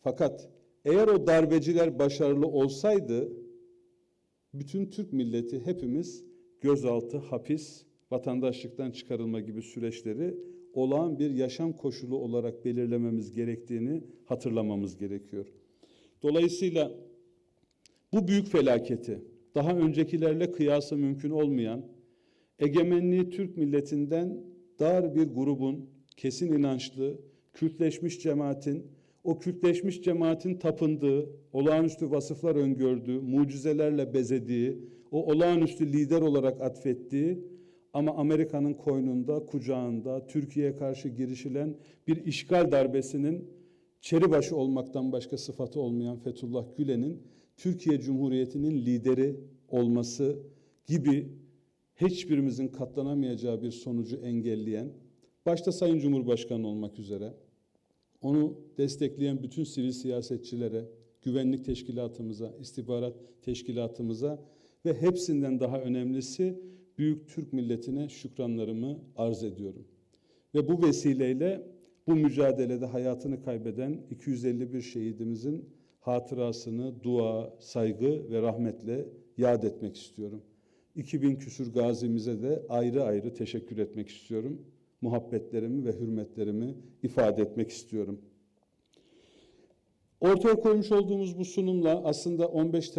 Fakat eğer o darbeciler başarılı olsaydı bütün Türk milleti hepimiz gözaltı, hapis, vatandaşlıktan çıkarılma gibi süreçleri olağan bir yaşam koşulu olarak belirlememiz gerektiğini hatırlamamız gerekiyor. Dolayısıyla bu büyük felaketi daha öncekilerle kıyası mümkün olmayan egemenliği Türk milletinden dar bir grubun kesin inançlı, kültleşmiş cemaatin, o kültleşmiş cemaatin tapındığı, olağanüstü vasıflar öngördüğü, mucizelerle bezediği, o olağanüstü lider olarak atfettiği ama Amerika'nın koynunda, kucağında Türkiye'ye karşı girişilen bir işgal darbesinin çeribaşı olmaktan başka sıfatı olmayan Fethullah Gülen'in Türkiye Cumhuriyeti'nin lideri olması gibi hiçbirimizin katlanamayacağı bir sonucu engelleyen, başta Sayın Cumhurbaşkanı olmak üzere, onu destekleyen bütün sivil siyasetçilere, güvenlik teşkilatımıza, istihbarat teşkilatımıza ve hepsinden daha önemlisi büyük Türk milletine şükranlarımı arz ediyorum. Ve bu vesileyle bu mücadelede hayatını kaybeden 251 şehidimizin hatırasını dua, saygı ve rahmetle yad etmek istiyorum. 2000 küsur gazimize de ayrı ayrı teşekkür etmek istiyorum. Muhabbetlerimi ve hürmetlerimi ifade etmek istiyorum. Ortaya koymuş olduğumuz bu sunumla aslında 15